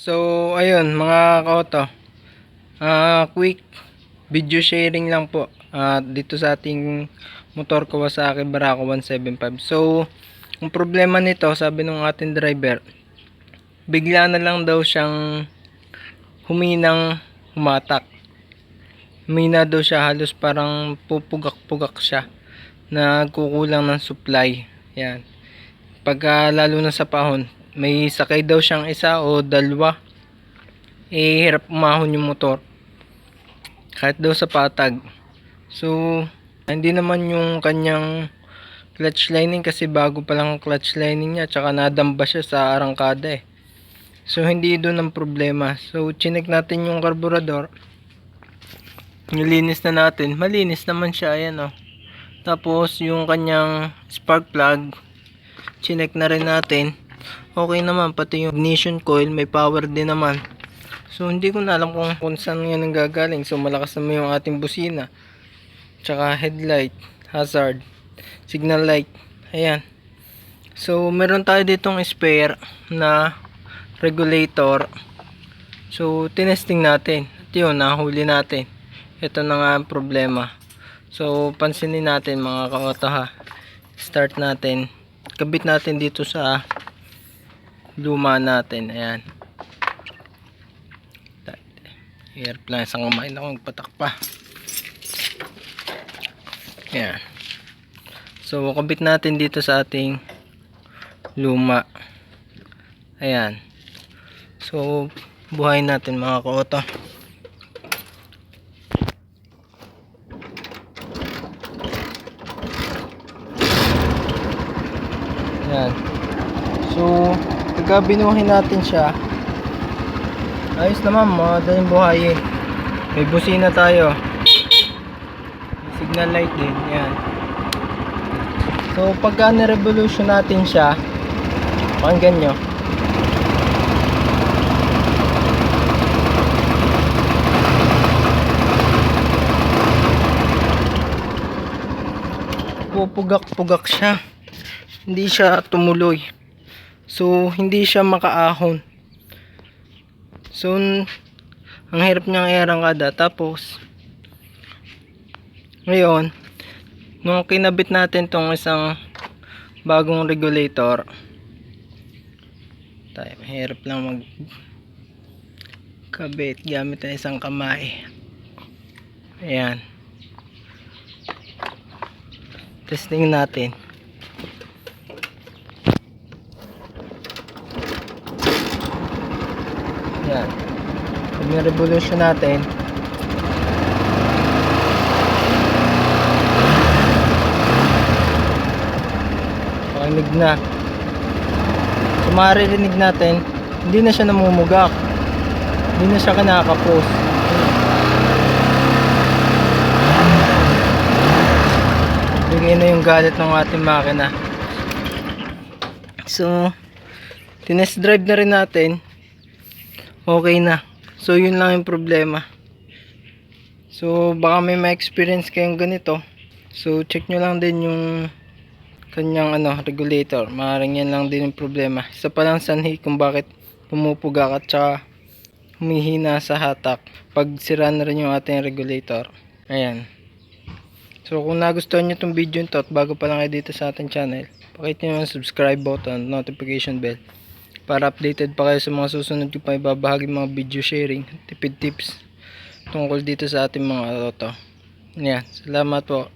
So, ayun mga kaoto. Ah, quick video sharing lang po ah, dito sa ating motor Kawasaki Barako 175. So, ang problema nito, sabi ng ating driver, bigla na lang daw siyang huminang humatak. Humina daw siya, halos parang pupugak-pugak siya. Nagkukulang ng supply. Yan. Pagka lalo na sa pahon, may sakay daw siyang isa o dalawa. Eh, hirap umahon yung motor. Kahit daw sa patag. So, hindi naman yung kanyang clutch lining kasi bago pa lang ang clutch lining niya tsaka nadamba siya sa arangkada eh. So, hindi doon ang problema. So, chinek natin yung karburador. Nilinis na natin. Malinis naman siya. Ayan oh. Tapos, yung kanyang spark plug, chinek na rin natin. Okay naman. Pati yung ignition coil, may power din naman. So, hindi ko na alam kung, kung saan yan ang gagaling. So, malakas naman yung ating busina. Tsaka headlight, hazard, signal light. Ayan. So, meron tayo ditong spare na regulator. So, tinesting natin. At yun, nahuli natin. Ito na nga ang problema. So, pansinin natin mga kaoto ha. Start natin. Kabit natin dito sa luma natin. Ayan. Airplane sa kamay na akong patak pa. Ayan. So, kabit natin dito sa ating luma. Ayan. So, buhay natin mga kaoto. Ayan. So, pagka binuhin natin siya, ayos naman, madaling buhay eh. May busina tayo. May signal light din, ayan. So, pagka ni-revolution natin siya, pakinggan nyo. Pupugak-pugak siya. Hindi siya tumuloy. So, hindi siya makaahon. So, ang hirap niyang iarangkada. Tapos, ngayon, nung kinabit natin tong isang bagong regulator, tayo, hirap lang mag kabit gamit ang isang kamay. Ayan. Testing natin. Yan. Pag na-revolution natin, pakinig na. So maririnig natin, hindi na siya namumugak. Hindi na siya kinakapos. Bigay na yung galit ng ating makina. So, tinest drive na rin natin okay na. So, yun lang yung problema. So, baka may ma-experience kayong ganito. So, check nyo lang din yung kanyang ano, regulator. Maaaring yan lang din yung problema. Isa pa lang sanhi kung bakit pumupugak at saka humihina sa hatak. Pag sira na rin yung ating regulator. Ayan. So, kung nagustuhan nyo itong video nito at bago pa lang kayo dito sa ating channel, pakita nyo yung subscribe button, notification bell para updated pa kayo sa mga susunod ko pa ibabahagi mga video sharing, tipid tips tungkol dito sa ating mga auto. Yan, salamat po.